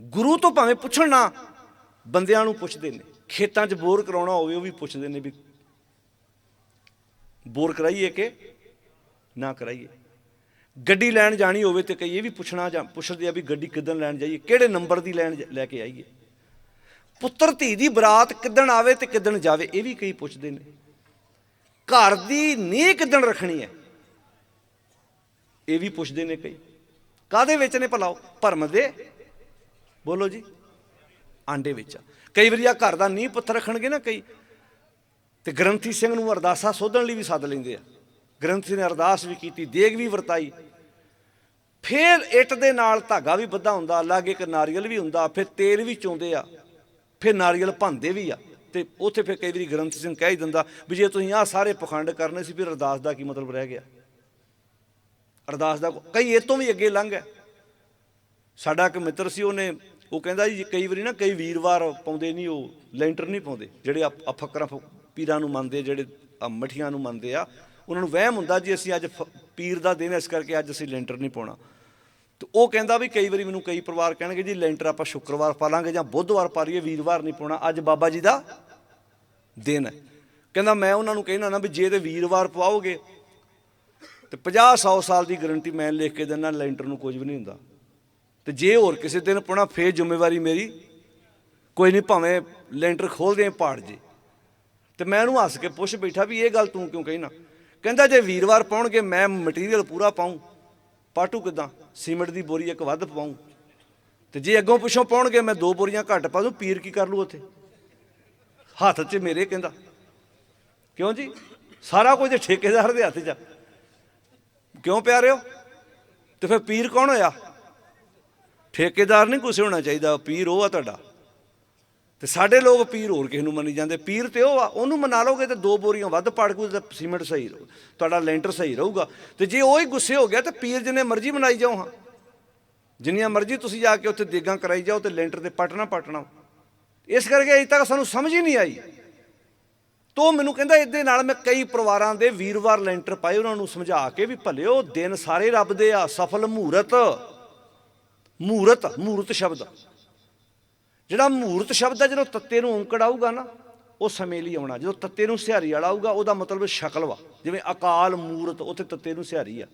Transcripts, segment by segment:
ਗੁਰੂ ਤੋਂ ਭਾਵੇਂ ਪੁੱਛਣ ਨਾ, ਬੰਦਿਆਂ ਨੂੰ ਪੁੱਛਦੇ ਨੇ। ਖੇਤਾਂ 'ਚ ਬੋਰ ਕਰਾਉਣਾ ਹੋਵੇ, ਉਹ ਵੀ ਪੁੱਛਦੇ ਨੇ ਵੀ, ਬੋਰ ਕਰਾਈਏ ਕਿ ਨਾ ਕਰਾਈਏ? ਗੱਡੀ ਲੈਣ ਜਾਣੀ ਹੋਵੇ ਤੇ ਕਈ ਇਹ ਵੀ ਪੁੱਛਣਾ ਜਾਂ ਪੁੱਛਦੇ ਆ ਵੀ ਗੱਡੀ ਕਿੱਦਣ ਲੈਣ ਜਾਈਏ, ਕਿਹੜੇ ਨੰਬਰ ਦੀ ਲੈਣ ਲੈ ਕੇ ਆਈਏ? ਪੁੱਤਰ ਧੀ ਦੀ ਬਰਾਤ ਕਿੱਦਣ ਆਵੇ ਤੇ ਕਿੱਦਣ ਜਾਵੇ, ਇਹ ਵੀ ਕਈ ਪੁੱਛਦੇ ਨੇ। ਘਰ ਦੀ ਨੀਂਹ ਕਿੱਦਣ ਰੱਖਣੀ ਹੈ? ਇਹ ਵੀ ਪੁੱਛਦੇ ਨੇ ਕਈ। ਕਾਦੇ ਵਿੱਚ ਨੇ ਭਲਾਓ ਭਰਮ ਦੇ ਬੋਲੋ ਜੀ। ਆਂਡੇ ਵਿੱਚ ਆ। ਕਈ ਵਾਰੀ ਆ ਘਰ ਦਾ ਨੀਂਹ ਪੱਥਰ ਰੱਖਣਗੇ ਨਾ ਕਈ, ਤੇ ਗ੍ਰੰਥੀ ਸਿੰਘ ਨੂੰ ਅਰਦਾਸਾ ਸੋਧਣ ਲਈ ਵੀ ਸੱਦ ਲੈਂਦੇ ਆ। ਗ੍ਰੰਥੀ ਨੇ ਅਰਦਾਸ ਵੀ ਕੀਤੀ, ਦੇਗ ਵੀ ਵਰਤਾਈ। ਫਿਰ ਇੱਟ ਦੇ ਨਾਲ ਧਾਗਾ ਵੀ ਬੱਧਾ ਹੁੰਦਾ, ਲਾਗੇ ਇੱਕ ਨਾਰੀਅਲ ਵੀ ਹੁੰਦਾ, ਫਿਰ ਤੇਲ ਵੀ ਚੋਂਦੇ ਆ। ਫਿਰ ਨਾਰੀਅਲ ਭੰਦੇ ਵੀ ਆ। ਤੇ ਉੱਥੇ ਫਿਰ ਕਈ ਵਾਰੀ ਗ੍ਰੰਥੀ ਸਿੰਘ ਕਹਿ ਹੀ ਦਿੰਦਾ ਵੀ ਜੇ ਤੁਸੀਂ ਆਹ ਸਾਰੇ ਪਖੰਡ ਕਰਨੇ ਸੀ, ਫਿਰ ਅਰਦਾਸ ਦਾ ਕੀ ਮਤਲਬ ਰਹਿ ਗਿਆ? ਅਰਦਾਸ ਦਾ ਕਈ ਇਹ ਤੋਂ ਵੀ ਅੱਗੇ ਲੰਘ ਹੈ ਸਾਡਾ ਇੱਕ ਮਿੱਤਰ ਸੀ, ਉਹਨੇ ਉਹ ਕਹਿੰਦਾ ਜੀ, ਕਈ ਵਾਰੀ ਨਾ ਕਈ ਵੀਰਵਾਰ ਪਾਉਂਦੇ ਨਹੀਂ, ਉਹ ਲੈਂਟਰ ਨਹੀਂ ਪਾਉਂਦੇ, ਜਿਹੜੇ ਆ ਫੱਕਰਾਂ ਫ- ਪੀਰਾਂ ਨੂੰ ਮੰਨਦੇ ਜਿਹੜੇ ਮਠੀਆਂ ਨੂੰ ਮੰਨਦੇ ਆ, ਉਹਨਾਂ ਨੂੰ ਵਹਿਮ ਹੁੰਦਾ ਜੀ, ਅਸੀਂ ਅੱਜ ਫ- ਪੀਰ ਦਾ ਦਿਨ ਇਸ ਕਰਕੇ ਅੱਜ ਅਸੀਂ ਲੈਂਟਰ ਨਹੀਂ ਪਾਉਣਾ। ਤੇ ਉਹ ਕਹਿੰਦਾ ਵੀ ਕਈ ਵਾਰੀ ਮੈਨੂੰ ਕਈ ਪਰਿਵਾਰ ਕਹਿਣਗੇ ਜੀ, ਲੈਂਟਰ ਆਪਾਂ ਸ਼ੁੱਕਰਵਾਰ ਪਾ ਲਾਂਗੇ ਜਾਂ ਬੁੱਧਵਾਰ ਪਾ ਲਈਏ, ਵੀਰਵਾਰ ਨਹੀਂ ਪਾਉਣਾ, ਅੱਜ ਬਾਬਾ ਜੀ ਦਾ ਦਿਨ ਹੈ। ਕਹਿੰਦਾ ਮੈਂ ਉਹਨਾਂ ਨੂੰ ਕਹਿਣਾ ਨਾ ਵੀ ਜੇ ਤੇ ਵੀਰਵਾਰ ਪਾਓਗੇ, ਤੇ 50 100 ਸਾਲ ਦੀ ਗਾਰੰਟੀ ਮੈਂ ਲਿਖ ਕੇ ਦਿੰਦਾ, ਲੈਂਟਰ ਨੂੰ ਕੁਝ ਵੀ ਨਹੀਂ ਹੁੰਦਾ। ਤੇ ਜੇ ਹੋਰ ਕਿਸੇ ਦਿਨ ਪਾਉਣਾ ਫੇਰ ਜ਼ਿੰਮੇਵਾਰੀ ਮੇਰੀ, ਕੋਈ ਨਹੀਂ ਭਾਵੇਂ ਲੈਂਟਰ ਖੋਲਦੇ ਆ ਪਾੜ ਜੇ। ਤੇ ਮੈਂ ਉਹਨੂੰ ਹੱਸ ਕੇ ਪੁੱਛ ਬੈਠਾ ਵੀ ਇਹ ਗੱਲ ਤੂੰ ਕਿਉਂ ਕਹਿਣਾ ਕਹਿੰਦਾ ਜੇ ਵੀਰਵਾਰ ਪਾਉਣਗੇ, ਮੈਂ ਮਟੀਰੀਅਲ ਪੂਰਾ ਪਾਉਂ ਪਾਟੂ ਕਿਦਾਂ? ਸੀਮੈਂਟ ਦੀ ਬੋਰੀ ਇੱਕ ਵੱਧ ਪਾਉਂ ਤੇ ਜੇ ਅੱਗੋਂ ਪਿੱਛੋਂ ਪਾਉਣਗੇ, ਮੈਂ ਦੋ ਬੋਰੀਆਂ ਘੱਟ ਪਾ ਦੂੰ, ਪੀਰ ਕੀ ਕਰ ਲੂ ਉੱਥੇ? ਹੱਥ 'ਚ ਮੇਰੇ ਕਹਿੰਦਾ। ਕਿਉਂ ਜੀ? ਸਾਰਾ ਕੁਝ ਠੇਕੇਦਾਰ ਦੇ ਹੱਥ 'ਚ ਆ। ਕਿਉਂ ਪਿਆਰਿਓ? ਤੇ ਫਿਰ ਪੀਰ ਕੌਣ ਹੋਇਆ? ਠੇਕੇਦਾਰ ਨਹੀਂ ਕੁਛ ਹੋਣਾ ਚਾਹੀਦਾ ਪੀਰ ਉਹ ਆ ਤੁਹਾਡਾ। ਤੇ ਸਾਡੇ ਲੋਕ ਪੀਰ ਹੋਰ ਕਿਸੇ ਨੂੰ ਮੰਨੀ ਜਾਂਦੇ। ਪੀਰ ਤੇ ਉਹ ਆ, ਉਹਨੂੰ ਮਨਾ ਲਓਗੇ ਤੇ ਦੋ ਬੋਰੀਆਂ ਵੱਧ ਪੜ ਕੂ ਤੇ ਸੀਮੈਂਟ ਸਹੀ ਰਹੂ, ਤੁਹਾਡਾ ਲੈਂਟਰ ਸਹੀ ਰਹੂਗਾ। ਤੇ ਜੇ ਉਹ ਹੀ ਗੁੱਸੇ ਹੋ ਗਿਆ ਤਾਂ ਪੀਰ ਜਿੰਨੇ ਮਰਜ਼ੀ ਮਨਾਈ ਜਾਓ ਹਾਂ। ਜਿੰਨੀਆਂ ਮਰਜ਼ੀ ਤੁਸੀਂ ਜਾ ਕੇ ਉੱਥੇ ਦੇਗਾਂ ਕਰਾਈ ਜਾਓ ਤੇ ਲੈਂਟਰ ਤੇ ਪਟਣਾ ਪਟਣਾ ਇਸ ਕਰਕੇ ਅਜੇ ਤੱਕ ਸਾਨੂੰ ਸਮਝ ਹੀ ਨਹੀਂ ਆਈ। ਤੋ ਮੈਨੂੰ ਕਹਿੰਦਾ, ਇਹਦੇ ਨਾਲ ਮੈਂ ਕਈ ਪਰਿਵਾਰਾਂ ਦੇ ਵੀਰਵਾਰ ਲੈਂਟਰ ਪਾਏ, ਉਹਨਾਂ ਨੂੰ ਸਮਝਾ ਕੇ ਵੀ ਭਲਿਓ, ਦਿਨ ਸਾਰੇ ਰੱਬ ਦੇ ਆ, ਸਫਲ ਮਹੂਰਤ। ਮੂਰਤ ਮੂਰਤ ਸ਼ਬਦ। ਜਿਹੜਾ ਮੂਰਤ ਸ਼ਬਦ ਹੈ, ਜਦੋਂ ਤੱਤੇ ਨੂੰ ਔਂਕੜ ਆਊਗਾ ਨਾ, ਉਹ ਸਮੇਂ ਲਈ ਆਉਣਾ। ਜਦੋਂ ਤੱਤੇ ਨੂੰ ਸਿਹਾਰੀ ਵਾਲਾ ਆਊਗਾ, ਉਹਦਾ ਮਤਲਬ ਸ਼ਕਲ ਵਾ। ਜਿਵੇਂ ਅਕਾਲ ਮੂਰਤ, ਉੱਥੇ ਤੱਤੇ ਨੂੰ ਸਿਹਾਰੀ ਆ।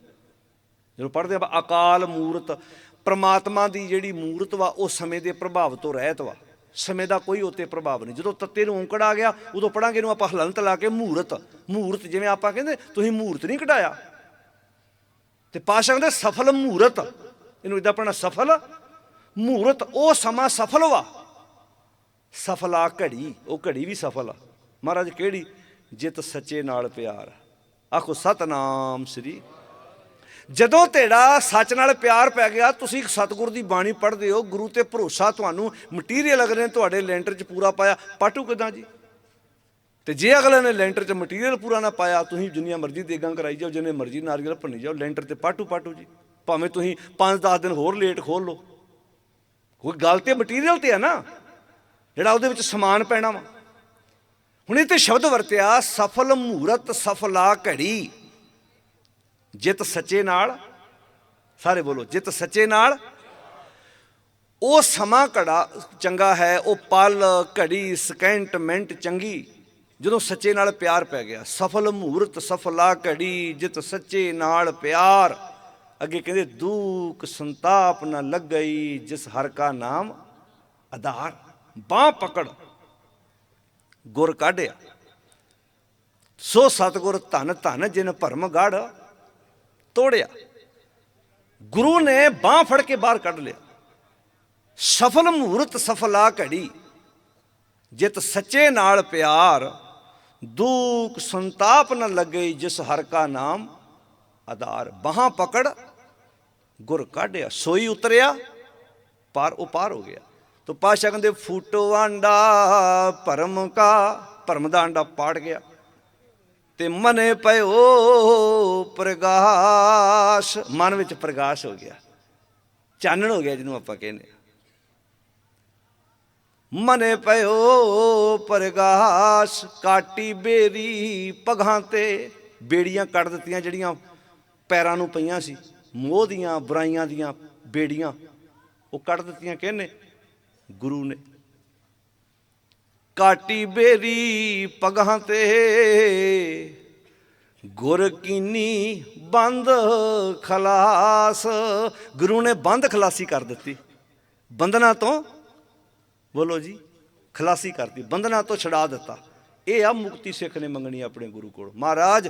ਜਦੋਂ ਪੜ੍ਹਦੇ ਆਪਾਂ, ਅਕਾਲ ਮੂਰਤ, ਪ੍ਰਮਾਤਮਾ ਦੀ ਜਿਹੜੀ ਮੂਰਤ ਵਾ, ਉਹ ਸਮੇਂ ਦੇ ਪ੍ਰਭਾਵ ਤੋਂ ਰਹਿਤ ਵਾ। ਸਮੇਂ ਦਾ ਕੋਈ ਉੱਤੇ ਪ੍ਰਭਾਵ ਨਹੀਂ। ਜਦੋਂ ਤੱਤੇ ਨੂੰ ਔਂਕੜ ਆ ਗਿਆ, ਉਦੋਂ ਪੜਾਂਗੇ ਇਹਨੂੰ ਆਪਾਂ ਹਲੰਤ ਲਾ ਕੇ ਮੂਰਤ। ਮੂਰਤ ਜਿਵੇਂ ਆਪਾਂ ਕਹਿੰਦੇ, ਤੁਸੀਂ ਮੂਰਤ ਨਹੀਂ ਕਢਾਇਆ। ਤੇ ਪਾਸ਼ਾ ਕਹਿੰਦੇ, ਸਫਲ ਮੂਰਤ। ਇਹਨੂੰ ਇਦਾਂ ਪੜਨਾ ਸਫਲ? ਮੂਰਤ ਉਹ ਸਮਾਂ ਸਫਲ ਵਾ। ਸਫਲਾ ਘੜੀ, ਉਹ ਘੜੀ ਵੀ ਸਫਲ ਆ। ਮਹਾਰਾਜ ਕਿਹੜੀ? ਜਿਤ ਸੱਚੇ ਨਾਲ ਪਿਆਰ। ਆਖੋ, ਸਤਨਾਮ ਸ੍ਰੀ। ਜਦੋਂ ਤੇਰਾ ਸੱਚ ਨਾਲ ਪਿਆਰ ਪੈ ਗਿਆ, ਤੁਸੀਂ ਸਤਿਗੁਰ ਦੀ ਬਾਣੀ ਪੜ੍ਹਦੇ ਹੋ। ਗੁਰੂ ਤੇ ਭਰੋਸਾ ਤੁਹਾਨੂੰ ਮਟੀਰੀਅਲ ਅਗਲੇ ਨੇ ਤੁਹਾਡੇ ਲੈਂਟਰ 'ਚ ਪੂਰਾ ਪਾਇਆ। ਪਾਟੂ ਕਿਦਾਂ ਜੀ? ਤੇ ਜੇ ਅਗਲੇ ਨੇ ਲੈਂਟਰ 'ਚ ਮਟੀਰੀਅਲ ਪੂਰਾ ਨਾ ਪਾਇਆ, ਤੁਸੀਂ ਜਿੰਨੀਆਂ ਮਰਜ਼ੀ ਦੇਗਾਂ ਕਰਾਈ ਜਾਓ, ਜਿੰਨੇ ਮਰਜ਼ੀ ਨਾਰੀਅਲ ਭੰਨੀ ਜਾਓ, ਲੈਂਟਰ ਤੇ ਪਾਟੂ ਪਾਟੂ ਜੀ। ਭਾਵੇਂ ਤੁਸੀਂ 5-10 ਦਿਨ ਹੋਰ ਲੇਟ ਖੋਲ ਲਓ। ਕੋਈ ਗੱਲ ਤੇ ਮਟੀਰੀਅਲ ਤੇ ਆ ਨਾ, ਜਿਹੜਾ ਉਹਦੇ ਵਿੱਚ ਸਮਾਨ ਪੈਣਾ ਵਾ। ਹੁਣ ਇਹ ਤੇ ਸ਼ਬਦ ਵਰਤਿਆ, ਸਫਲ ਮਹੂਰਤ ਸਫਲਾ ਘੜੀ। ਜਿਤ ਸੱਚੇ ਨਾਲ, ਸਾਰੇ ਬੋਲੋ, ਜਿਤ ਸੱਚੇ ਨਾਲ। ਉਹ ਸਮਾਂ ਘੜਾ ਚੰਗਾ ਹੈ, ਉਹ ਪਲ, ਘੜੀ ਸਕਿੰਟ ਮਿੰਟ ਚੰਗੀ। ਜਦੋਂ ਸੱਚੇ ਨਾਲ ਪਿਆਰ ਪੈ ਗਿਆ, ਸਫਲ ਮਹੂਰਤ ਸਫਲਾ ਘੜੀ, ਜਿਤ ਸੱਚੇ ਨਾਲ ਪਿਆਰ। ਅੱਗੇ ਕਹਿੰਦੇ ਦੂਖ ਸੰਤਾਪ ਨਾ ਲੱਗਈ ਜਿਸ ਹਰ ਕਾ ਨਾਮ ਆਧਾਰ, ਬਾਹ ਪਕੜ, ਗੁਰ ਕਾਢਿਆ। ਸੋ ਸਤਗੁਰ ਧਨ ਧਨ ਜਿਨ ਭਰਮ ਗੜ ਤੋੜਿਆ। ਗੁਰੂ ਨੇ ਬਾਹ ਫੜ ਕੇ ਬਾਹਰ ਕੱਢ ਲਿਆ। ਸਫਲ ਮਹੂਰਤ ਸਫਲਾ ਘੜੀ, ਜਿਤ ਸੱਚੇ ਨਾਲ ਪਿਆਰ ਦੂਖ ਸੰਤਾਪ ਨ ਲੱਗੇ ਜਿਸ ਹਰ ਕਾ ਨਾਮ ਆਧਾਰ। ਬਾਹਾਂ ਪਕੜ, ਗੁਰ ਕਾਢਿਆ, ਸੋਈ ਉਤਰਿਆ, ਪਾਰ ਉਹ ਪਾਰ ਹੋ ਗਿਆ। ਤੋ ਪਾਸ਼ਾ ਕਹਿੰਦੇ, ਫੂਟੋ ਆਂਡਾ, ਭਰਮ ਕਾ, ਭਰਮ ਦਾ ਆਂਡਾ ਪਾੜ ਗਿਆ। ਤੇ ਮਨੇ ਪਇਓ ਪ੍ਰਗਾਸ਼। ਮਨ ਵਿੱਚ ਪ੍ਰਗਾਸ਼ ਹੋ ਗਿਆ। ਚਾਨਣ ਹੋ ਗਿਆ ਜਿਹਨੂੰ ਆਪਾਂ ਕਹਿੰਦੇ ਮਨੇ ਪਇਓ ਪ੍ਰਗਾਸ਼, ਕਾਟੀ ਬੇਰੀ ਪਗਾਂ ਤੇ ਬੇੜੀਆਂ ਕੱਢ ਦਿੱਤੀਆਂ ਜਿਹੜੀਆਂ ਪੈਰਾਂ ਨੂੰ ਪਈਆਂ ਸੀ, ਮੋਹ ਦੀਆਂ, ਬੁਰਾਈਆਂ ਦੀਆਂ, ਬੇੜੀਆਂ। ਉਹ ਕੱਢ ਦਿੱਤੀਆਂ ਕਹਿੰਨੇ? ਗੁਰੂ ਨੇ। ਕਾਟੀ ਬੇਰੀ ਪਗਾਂ ਤੇ, ਗੁਰ ਕੀਨੀ ਬੰਦ ਖਲਾਸ। ਗੁਰੂ ਨੇ ਬੰਦ ਖਲਾਸੀ ਕਰ ਦਿੱਤੀ। ਬੰਧਨਾਂ ਤੋਂ ਬੋਲੋ ਜੀ, ਖਲਾਸੀ ਕਰਤੀ। ਬੰਧਨਾਂ ਤੋਂ ਛਡਾ ਦਿੱਤਾ। ਇਹ ਆ ਮੁਕਤੀ ਸਿੱਖ ਨੇ ਮੰਗਣੀ ਆਪਣੇ ਗੁਰੂ ਕੋਲ। ਮਹਾਰਾਜ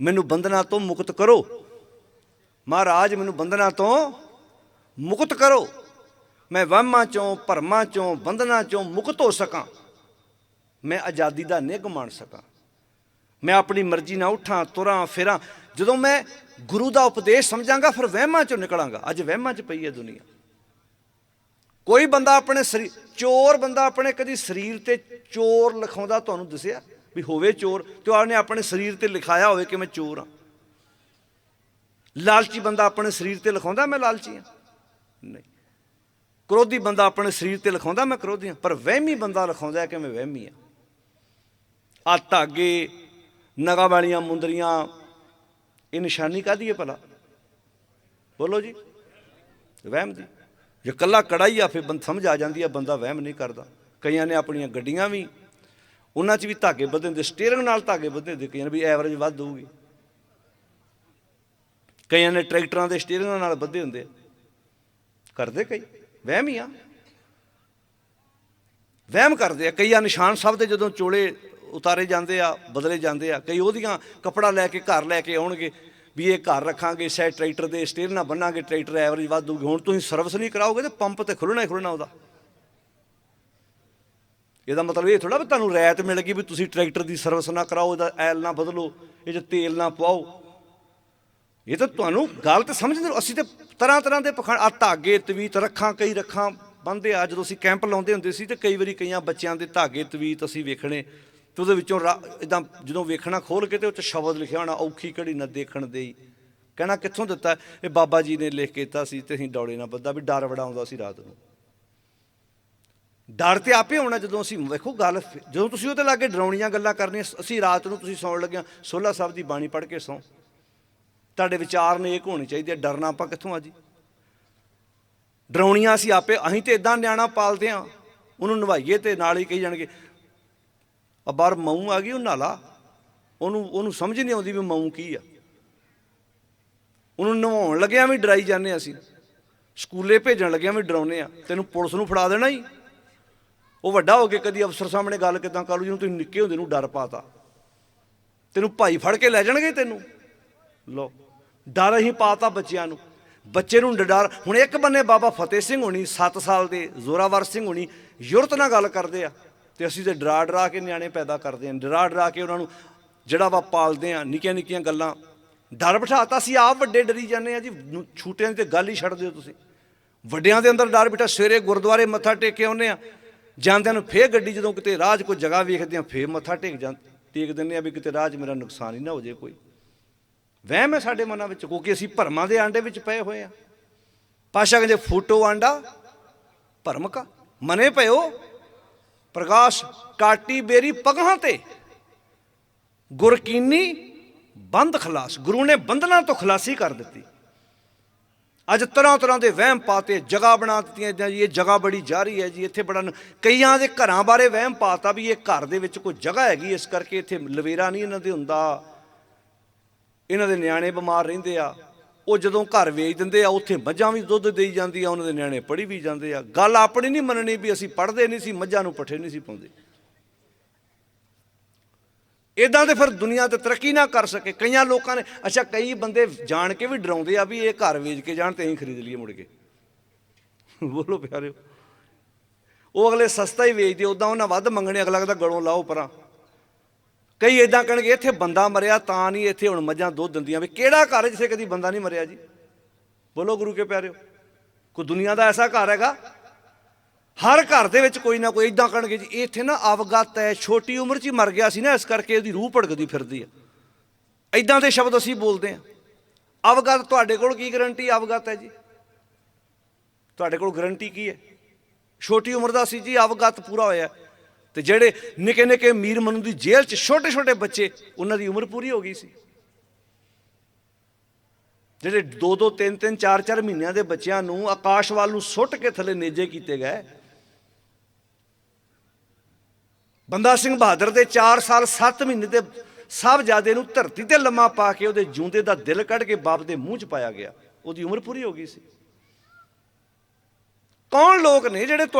ਮੈਨੂੰ ਬੰਧਨਾਂ ਤੋਂ ਮੁਕਤ ਕਰੋ। ਮਹਾਰਾਜ, ਮੈਨੂੰ ਬੰਧਨਾਂ ਤੋਂ ਮੁਕਤ ਕਰੋ। ਮੈਂ ਵਹਿਮਾਂ ਚੋਂ, ਭਰਮਾਂ ਚੋਂ, ਬੰਧਨਾਂ ਚੋਂ ਮੁਕਤ ਹੋ ਸਕਾਂ। ਮੈਂ ਆਜ਼ਾਦੀ ਦਾ ਨਿੱਘ ਮਾਣ ਸਕਾਂ। ਮੈਂ ਆਪਣੀ ਮਰਜ਼ੀ ਨਾਲ ਉੱਠਾਂ, ਤੁਰਾਂ, ਫਿਰਾਂ। ਜਦੋਂ ਮੈਂ ਗੁਰੂ ਦਾ ਉਪਦੇਸ਼ ਸਮਝਾਂਗਾ, ਫਿਰ ਵਹਿਮਾਂ ਚੋਂ ਨਿਕਲਾਂਗਾ। ਅੱਜ ਵਹਿਮਾਂ 'ਚ ਪਈ ਹੈ ਦੁਨੀਆ। ਕੋਈ ਬੰਦਾ ਆਪਣੇ ਸਰੀਰ ਚੋਰ ਬੰਦਾ ਆਪਣੇ ਕਦੀ ਸਰੀਰ ਤੇ ਚੋਰ ਲਿਖਾਉਂਦਾ, ਤੁਹਾਨੂੰ ਦੱਸਿਆ? ਵੀ ਹੋਵੇ ਚੋਰ ਤੇ ਉਹਨੇ ਆਪਣੇ ਸਰੀਰ ਤੇ ਲਿਖਾਇਆ ਹੋਵੇ ਕਿ ਮੈਂ ਚੋਰ ਹਾਂ। ਲਾਲਚੀ ਬੰਦਾ ਆਪਣੇ ਸਰੀਰ ਤੇ ਲਿਖਾਉਂਦਾ, ਮੈਂ ਲਾਲਚੀ ਹਾਂ। ਨਹੀਂ। ਕ੍ਰੋਧੀ ਬੰਦਾ ਆਪਣੇ ਸਰੀਰ ਤੇ ਲਿਖਾਉਂਦਾ, ਮੈਂ ਕ੍ਰੋਧੀ ਹਾਂ। ਪਰ ਵਹਿਮੀ ਬੰਦਾ ਲਿਖਾਉਂਦਾ ਕਿ ਮੈਂ ਵਹਿਮੀ ਹਾਂ। ਆ ਧਾਗੇ ਨਗਾ ਵਾਲੀਆਂ ਮੁੰਦਰੀਆਂ, ਇਹ ਨਿਸ਼ਾਨੀ ਕਾਦੀ ਹੈ ਭਲਾ? ਬੋਲੋ ਜੀ। ਵਹਿਮ ਦੀ। ਜੇ ਕੱਲਾ ਕੜਾਈ ਆ, ਫਿਰ ਬੰਦ ਸਮਝ ਆ ਜਾਂਦੀ ਆ, ਬੰਦਾ ਵਹਿਮ ਨਹੀਂ ਕਰਦਾ। ਕਈਆਂ ਨੇ ਆਪਣੀਆਂ ਗੱਡੀਆਂ ਵੀ ਉਹਨਾਂ 'ਚ ਵੀ ਧਾਗੇ ਬੱਧੇ ਹੁੰਦੇ, ਸਟੀਅਰਿੰਗ ਨਾਲ ਧਾਗੇ ਬੱਧੇ ਹੁੰਦੇ, ਕਈਆਂ ਨੇ ਵੀ ਐਵਰੇਜ ਵੱਧ ਹੋਊਗੀ। ਕਈਆਂ ਨੇ ਟਰੈਕਟਰਾਂ ਦੇ ਸਟੀਅਰਿੰਗ ਨਾਲ ਬੱਧੇ ਹੁੰਦੇ। ਆ। ਕਰਦੇ ਕਈ, ਵਹਿਮ ਹੀ ਆ। ਵਹਿਮ ਕਰਦੇ ਆ, ਕਈਆਂ ਨਿਸ਼ਾਨ ਸਾਹਿਬ ਦੇ ਜਦੋਂ ਚੋਲੇ ਉਤਾਰੇ ਜਾਂਦੇ ਆ, ਬਦਲੇ ਜਾਂਦੇ ਆ, ਕਈ ਉਹਦੀਆਂ ਕਪੜਾ ਲੈ ਕੇ ਘਰ ਲੈ ਕੇ ਆਉਣਗੇ, ਵੀ ਇਹ ਘਰ ਰੱਖਾਂਗੇ ਸੈ ਟਰੈਕਟਰ ਦੇ ਸਟੀਅਰ ਨਾਲ ਬੰਨਾਂਗੇ, ਟਰੈਕਟਰ ਐਵਰੇਜ ਵੱਧ ਦੂਗੀ ਹੁਣ ਤੁਸੀਂ ਸਰਵਿਸ ਨਹੀਂ ਕਰਾਓਗੇ ਤੇ ਪੰਪ ਤੇ ਖੁੱਲਣਾ ਹੀ ਖੁੱਲਣਾ ਉਹਦਾ। ਇਹਦਾ ਮਤਲਬ ਇਹ ਥੋੜਾ ਵੀ ਤੁਹਾਨੂੰ ਰਾਇਤ ਮਿਲ ਗਈ ਵੀ ਤੁਸੀਂ ਟਰੈਕਟਰ ਦੀ ਸਰਵਿਸ ਨਾ ਕਰਾਓ, ਇਹਦਾ ਐਲ ਨਾ ਬਦਲੋ, ਇਹ 'ਚ ਤੇਲ ਨਾ ਪਵਾਓ ਇਹ ਤਾਂ ਤੁਹਾਨੂੰ ਗਲਤ ਤੇ ਸਮਝਦੇ ਹੋ, ਅਸੀਂ ਤੇ ਤਰ੍ਹਾਂ ਤਰ੍ਹਾਂ ਦੇ ਪਖੰਡ ਆ ਧਾਗੇ, ਤਵੀਤ ਰੱਖਾਂ, ਕਈ ਰੱਖਾਂ ਬੰਦੇ ਆ, ਜਦੋਂ ਅਸੀਂ ਕੈਂਪ ਲਾਉਂਦੇ ਹੁੰਦੇ ਸੀ ਤੇ ਕਈ ਵਾਰੀ ਕਈਆਂ ਬੱਚਿਆਂ ਦੇ ਧਾਗੇ, ਤਵੀਤ ਅਸੀਂ ਵੇਖਣੇ, ਤੇ ਉਹਦੇ ਵਿੱਚੋਂ ਇਦਾਂ ਜਦੋਂ ਵੇਖਣਾ ਖੋਲ ਕੇ ਤੇ ਉੱਤੇ ਸ਼ਬਦ ਲਿਖਿਆ ਹੋਣਾ, ਔਖੀ ਘੜੀ ਨਾ ਦੇਖਣ ਦੇਈ। ਕਹਿਣਾ ਕਿੱਥੋਂ ਦਿੱਤਾ? ਇਹ ਬਾਬਾ ਜੀ ਨੇ ਲਿਖ ਕੇ ਦਿੱਤਾ ਸੀ ਤੇ ਅਸੀਂ ਡੌਲੇ ਨਾ ਬੱਦਾ ਵੀ ਡਰ ਬੜਾ ਆਉਂਦਾ ਸੀ ਰਾਤ ਨੂੰ। ਡਰ ਤੇ ਆਪੇ ਹੋਣਾ ਜਦੋਂ ਅਸੀਂ ਵੇਖੋ ਗੱਲ ਫਿਰ- ਜਦੋਂ ਤੁਸੀਂ ਉਹਦੇ ਲਾਗੇ ਡਰਾਉਣੀਆਂ ਗੱਲਾਂ ਕਰਨੀਆਂ ਅਸੀਂ ਰਾਤ ਨੂੰ ਤੁਸੀਂ ਸੌਣ ਲੱਗਿਆ ਸੋਲਾ ਸਾਹਿਬ ਦੀ ਬਾਣੀ ਪੜ੍ਹ ਕੇ ਸੌਂ। ਤੁਹਾਡੇ ਵਿਚਾਰ ਨੇ ਇੱਕ ਹੋਣੇ ਚਾਹੀਦੇ ਡਰਨਾ ਆਪਾਂ ਕਿੱਥੋਂ ਆ ਜੀ? ਡਰਾਉਣੀਆਂ ਅਸੀਂ ਆਪੇ, ਅਸੀਂ ਤੇ ਇਦਾਂ ਨਿਆਣਾ ਪਾਲਦੇ ਆ, ਉਹਨੂੰ ਨਵਾਈਏ ਤੇ ਨਾਲ ਹੀ ਕਹੀ ਜਾਣਗੇ, ਆ ਬਾਹਰ ਮਊ ਆ ਗਈ, ਉਹ ਨਾਲਾ। ਉਹਨੂੰ ਉਹਨੂੰ ਸਮਝ ਨਹੀਂ ਆਉਂਦੀ ਵੀ ਮਊ ਕੀ ਆ। ਉਹਨੂੰ ਨਵਾਉਣ ਲੱਗਿਆ ਵੀ ਡਰਾਈ ਜਾਂਦੇ ਹਾਂ ਅਸੀਂ। ਸਕੂਲੇ ਭੇਜਣ ਲੱਗਿਆ ਵੀ ਡਰਾਉਨੇ ਆ। ਤੈਨੂੰ ਪੁਲਿਸ ਨੂੰ ਫੜਾ ਦੇਣਾ ਹੀ ਉਹ ਵੱਡਾ ਹੋ ਕੇ ਕਦੀ ਅਫਸਰ ਸਾਹਮਣੇ ਗੱਲ ਕਿਦਾਂ ਕਰ ਲੂ ਜਿਹਨੂੰ ਤੁਸੀਂ ਨਿੱਕੇ ਹੁੰਦੇ ਨੂੰ ਡਰ ਪਾਤਾ। ਤੈਨੂੰ ਭਾਈ ਫੜ ਕੇ ਲੈ ਜਾਣਗੇ ਤੈਨੂੰ। ਲੋ ਡਰ ਹੀ ਪਾਤਾ ਬੱਚਿਆਂ ਨੂੰ। ਬੱਚੇ ਨੂੰ ਡਰ, ਹੁਣ ਇੱਕ ਬੰਨੇ ਬਾਬਾ ਫਤਿਹ ਸਿੰਘ ਹੋਣੀ 7 ਸਾਲ ਦੇ ਜ਼ੋਰਾਵਰ ਸਿੰਘ ਹੋਣੀ, ਯੁਰਤ ਨਾਲ ਗੱਲ ਕਰਦੇ ਆ, ਤੇ ਅਸੀਂ ਤੇ ਡਰਾ ਡਰਾ ਕੇ ਨਿਆਣੇ ਪੈਦਾ ਕਰਦੇ ਆ। ਡਰਾ ਡਰਾ ਕੇ ਉਹਨਾਂ ਨੂੰ ਜਿਹੜਾ ਵਾ ਪਾਲਦੇ ਆ, ਨਿੱਕੀਆਂ ਨਿੱਕੀਆਂ ਗੱਲਾਂ। ਡਰ ਬਿਠਾਤਾ ਸੀ, ਆਪ ਵੱਡੇ ਡਰੀ ਜਾਂਦੇ ਆ ਜੀ ਛੂਟਿਆਂ ਦੀ ਤੇ ਗੱਲ ਹੀ ਛੱਡ ਦਿਓ ਤੁਸੀਂ। ਵੱਡਿਆਂ ਦੇ ਅੰਦਰ ਡਰ ਬਿਠਾ, ਸਵੇਰੇ ਗੁਰਦੁਆਰੇ ਮੱਥਾ ਟੇਕ ਕੇ ਆਉਂਦੇ ਆ ਜਾਂਦਿਆਂ ਨੂੰ ਫੇਰ ਗੱਡੀ ਜਦੋਂ ਕਿਤੇ ਰਾਹ 'ਚ ਕੋਈ ਜਗ੍ਹਾ ਵੇਖਦੇ ਆ ਫੇਰ ਮੱਥਾ ਟੇਕ ਜਾਂ, ਟੇਕ ਦਿੰਦੇ ਆ ਵੀ ਕਿਤੇ ਰਾਹ 'ਚ ਮੇਰਾ ਨੁਕਸਾਨ ਹੀ ਨਾ ਹੋ ਜੇ ਕੋਈ। ਵਹਿਮ ਹੈ ਸਾਡੇ ਮਨਾਂ ਵਿੱਚ, ਕਿਉਂਕਿ ਅਸੀਂ ਭਰਮਾਂ ਦੇ ਆਂਡੇ ਵਿੱਚ ਪਏ ਹੋਏ ਆ ਪਾਸ਼ਾ ਕਹਿੰਦੇ, ਫੋਟੋ ਆਂਡਾ, ਭਰਮ ਕਾ, ਮਨੇ ਪਇਓ ਪ੍ਰਕਾਸ਼ ਕਾਟੀ ਬੇਰੀ ਪਗਹਾਂ ਤੇ। ਗੁਰਕੀਨੀ ਬੰਦ ਖਲਾਸ, ਗੁਰੂ ਨੇ ਬੰਧਨਾਂ ਤੋਂ ਖਲਾਸੀ ਕਰ ਦਿੱਤੀ। ਅੱਜ ਤਰ੍ਹਾਂ ਤਰ੍ਹਾਂ ਦੇ ਵਹਿਮ ਪਾਤੇ ਜਗ੍ਹਾ ਬਣਾ ਦਿੱਤੀਆਂ ਜਾਂ ਜੀ, ਇਹ ਜਗ੍ਹਾ ਬੜੀ ਜਾਰੀ ਹੈ ਜੀ, ਇੱਥੇ ਬੜਾ ਕਈਆਂ ਦੇ ਘਰਾਂ ਬਾਰੇ ਵਹਿਮ ਪਾਤਾ ਵੀ ਇਹ ਘਰ ਦੇ ਵਿੱਚ ਕੋਈ ਜਗ੍ਹਾ ਹੈਗੀ, ਇਸ ਕਰਕੇ ਇੱਥੇ ਲਵੇਰਾ ਨਹੀਂ ਇਹਨਾਂ ਦੇ ਹੁੰਦਾ। ਇਹਨਾਂ ਦੇ ਨਿਆਣੇ ਬਿਮਾਰ ਰਹਿੰਦੇ ਆ। ਉਹ ਜਦੋਂ ਘਰ ਵੇਚ ਦਿੰਦੇ ਆ, ਉੱਥੇ ਮੱਝਾਂ ਵੀ ਦੁੱਧ ਦੇਈ ਜਾਂਦੀ ਆ, ਉਹਨਾਂ ਦੇ ਨਿਆਣੇ ਪੜੀ ਵੀ ਜਾਂਦੇ ਆ। ਗੱਲ ਆਪਣੀ ਨਹੀਂ ਮੰਨਣੀ ਵੀ ਅਸੀਂ ਪੜਦੇ ਨਹੀਂ ਸੀ, ਮੱਝਾਂ ਨੂੰ ਪੱਠੇ ਨਹੀਂ ਸੀ ਪਾਉਂਦੇ। ਇਦਾਂ ਤੇ ਫਿਰ ਦੁਨੀਆ ਤੇ ਤਰੱਕੀ ਨਾ ਕਰ ਸਕੇ। ਕਈਆਂ ਲੋਕਾਂ ਨੇ ਅੱਛਾ, ਕਈ ਬੰਦੇ ਜਾਣ ਕੇ ਵੀ ਡਰਾਉਂਦੇ ਆ ਵੀ ਇਹ ਘਰ ਵੇਚ ਕੇ ਜਾਣ ਤੇ ਅਸੀਂ ਖਰੀਦ ਲਈਏ ਮੁੜ ਕੇ। ਬੋਲੋ ਪਿਆਰਿਓ। ਉਹ ਅਗਲੇ ਸਸਤਾ ਹੀ ਵੇਚਦੇ ਉਦਾਂ ਉਹਨਾਂ ਵੱਧ ਮੰਗਣੇ, ਅਗਲਾ ਕਹਿੰਦਾ ਗਲੋਂ ਲਾਓ ਪਰਾਂ। ਕਈ ਇਦਾਂ ਕਹਿਣਗੇ, ਇੱਥੇ ਬੰਦਾ ਮਰਿਆ ਤਾਂ ਨਹੀਂ ਇੱਥੇ ਹੁਣ ਮੱਝਾਂ ਦੁੱਧ ਦਿੰਦੀਆਂ। ਵੀ ਕਿਹੜਾ ਘਰ ਜਿੱਥੇ ਕਦੀ ਬੰਦਾ ਨਹੀਂ ਮਰਿਆ ਜੀ? ਬੋਲੋ ਗੁਰੂ ਕੇ ਪਿਆਰਿਓ। ਕੋਈ ਦੁਨੀਆ ਦਾ ਐਸਾ ਘਰ ਹੈਗਾ ਹਰ ਘਰ ਦੇ ਵਿੱਚ ਕੋਈ ਨਾ ਕੋਈ ਇਦਾਂ ਕਰਨਗੇ ਜੀ, ਇਹ ਇੱਥੇ ਨਾ ਅਵਗਤ ਹੈ, ਛੋਟੀ ਉਮਰ 'ਚ ਹੀ ਮਰ ਗਿਆ ਸੀ ਨਾ, ਇਸ ਕਰਕੇ ਉਹਦੀ ਰੂਹ ਭੜਕਦੀ ਫਿਰਦੀ ਹੈ ਇਦਾਂ ਦੇ ਸ਼ਬਦ ਅਸੀਂ ਬੋਲਦੇ ਹਾਂ ਅਵਗਤ ਤੁਹਾਡੇ ਕੋਲ ਕੀ ਗਰੰਟੀ ਅਵਗਤ ਹੈ ਜੀ? ਤੁਹਾਡੇ ਕੋਲ ਗਰੰਟੀ ਕੀ ਹੈ? ਛੋਟੀ ਉਮਰ ਦਾ ਸੀ ਜੀ ਅਵਗਤ ਪੂਰਾ ਹੋਇਆ। ਤੇ ਜਿਹੜੇ ਨਿੱਕੇ ਨਿੱਕੇ ਮੀਰ ਮਨੂ ਦੀ ਜੇਲ੍ਹ 'ਚ ਛੋਟੇ ਛੋਟੇ ਬੱਚੇ, ਉਹਨਾਂ ਦੀ ਉਮਰ ਪੂਰੀ ਹੋ ਗਈ ਸੀ। ਜਿਹੜੇ 2 2 3 3 4 4 ਮਹੀਨਿਆਂ ਦੇ ਬੱਚਿਆਂ ਨੂੰ ਆਕਾਸ਼ ਵੱਲ ਨੂੰ ਸੁੱਟ ਕੇ ਥੱਲੇ ਨੇਜੇ ਕੀਤੇ ਗਏ ਬੰਦਾ ਸਿੰਘ ਬਹਾਦਰ ਦੇ 4 ਸਾਲ 7 ਮਹੀਨੇ ਦੇ ਸਾਹਿਬਜ਼ਾਦੇ ਨੂੰ ਧਰਤੀ ਤੇ ਲੰਮਾ ਪਾ ਕੇ ਉਹਦੇ ਜੂੰਦੇ ਦਾ ਦਿਲ ਕੱਢ ਕੇ ਬਾਪ ਦੇ ਮੂੰਹ 'ਚ ਪਾਇਆ ਗਿਆ। ਉਹਦੀ ਉਮਰ ਪੂਰੀ ਹੋ ਗਈ ਸੀ। ਕੌਣ ਲੋਕ ਨੇ ਜਿਹੜੇ ਤੁਹਾ-